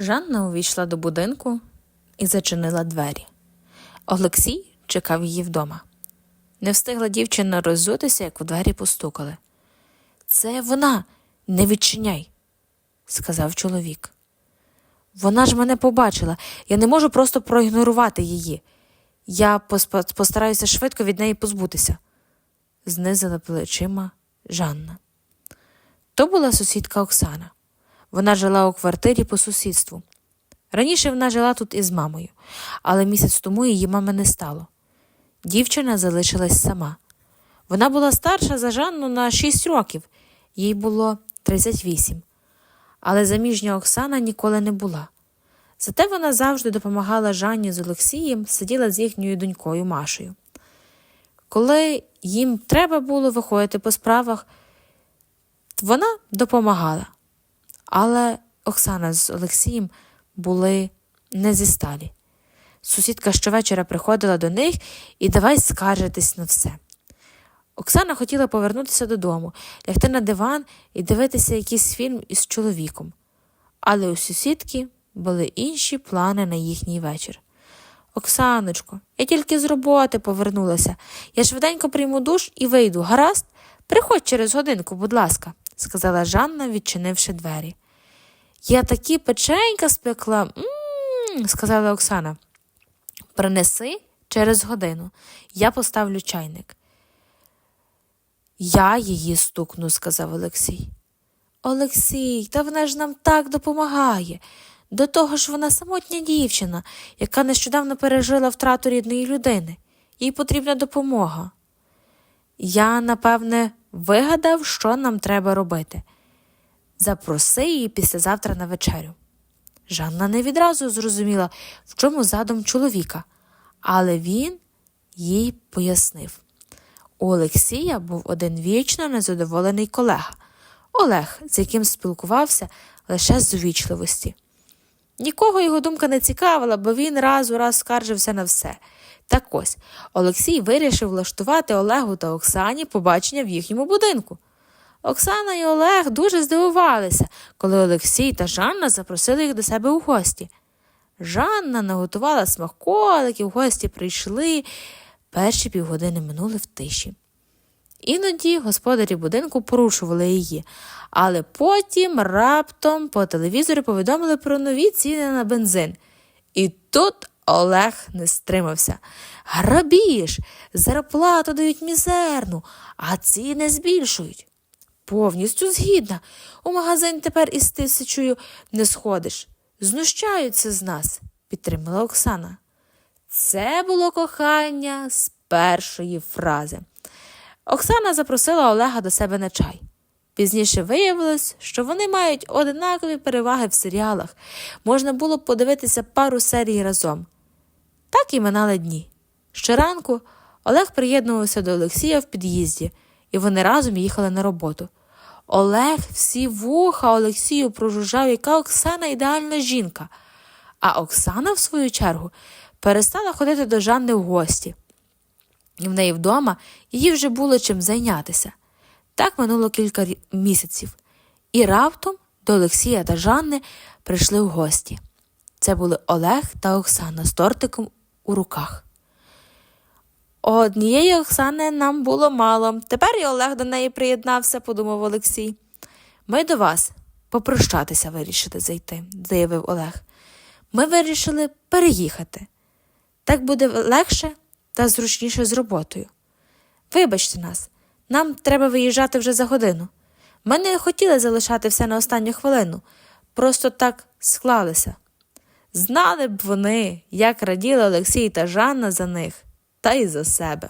Жанна увійшла до будинку і зачинила двері. Олексій чекав її вдома. Не встигла дівчина роззутися, як у двері постукали. Це вона, не відчиняй, сказав чоловік. Вона ж мене побачила, я не можу просто проігнорувати її. Я постараюся швидко від неї позбутися, знизила плечима Жанна. То була сусідка Оксана. Вона жила у квартирі по сусідству. Раніше вона жила тут із мамою, але місяць тому її мами не стало. Дівчина залишилась сама. Вона була старша за Жанну на 6 років, їй було 38. Але заміжня Оксана ніколи не була. Зате вона завжди допомагала Жанні з Олексієм, сиділа з їхньою донькою Машею. Коли їм треба було виходити по справах, вона допомагала. Але Оксана з Олексієм були не зі сталі. Сусідка щовечора приходила до них і давай скаржитись на все. Оксана хотіла повернутися додому, лягти на диван і дивитися якийсь фільм із чоловіком. Але у сусідки були інші плани на їхній вечір. Оксаночко, я тільки з роботи повернулася. Я швиденько прийму душ і вийду. Гаразд? Приходь через годинку, будь ласка, сказала Жанна, відчинивши двері. Я такі печенька спекла, м сказала Оксана. Принеси через годину. Я поставлю чайник. Я її стукну, сказав Олексій. Олексій, та вона ж нам так допомагає. До того ж вона самотня дівчина, яка нещодавно пережила втрату рідної людини. Їй потрібна допомога. Я, напевне, вигадав, що нам треба робити. Запроси її післязавтра на вечерю. Жанна не відразу зрозуміла, в чому задум чоловіка, але він їй пояснив. У Олексія був один вічно незадоволений колега Олег, з яким спілкувався лише з увічливості. Нікого його думка не цікавила, бо він раз у раз скаржився на все. Так ось Олексій вирішив влаштувати Олегу та Оксані побачення в їхньому будинку. Оксана і Олег дуже здивувалися, коли Олексій та Жанна запросили їх до себе у гості. Жанна наготувала смаколиків, гості прийшли. Перші півгодини минули в тиші. Іноді господарі будинку порушували її, але потім раптом по телевізору повідомили про нові ціни на бензин. І тут Олег не стримався. Грабіж, зарплату дають мізерну, а ціни збільшують. Повністю згідна. У магазин тепер із тисячою не сходиш. Знущаються з нас, підтримала Оксана. Це було кохання з першої фрази. Оксана запросила Олега до себе на чай. Пізніше виявилось, що вони мають однакові переваги в серіалах. Можна було б подивитися пару серій разом. Так і минали дні. Щоранку Олег приєднувався до Олексія в під'їзді, і вони разом їхали на роботу. Олег всі вуха Олексію прожужжав, яка Оксана ідеальна жінка. А Оксана, в свою чергу, перестала ходити до Жанни в гості. І в неї вдома їй вже було чим зайнятися. Так минуло кілька місяців, і раптом до Олексія та Жанни прийшли в гості. Це були Олег та Оксана з тортиком у руках. Однієї Оксани нам було мало. Тепер і Олег до неї приєднався, подумав Олексій. Ми до вас попрощатися вирішили зайти, заявив Олег. Ми вирішили переїхати. Так буде легше та зручніше з роботою. Вибачте нас, нам треба виїжджати вже за годину. Ми не хотіли залишати все на останню хвилину, просто так склалися. Знали б вони, як раділи Олексій та Жанна за них, та й за себе.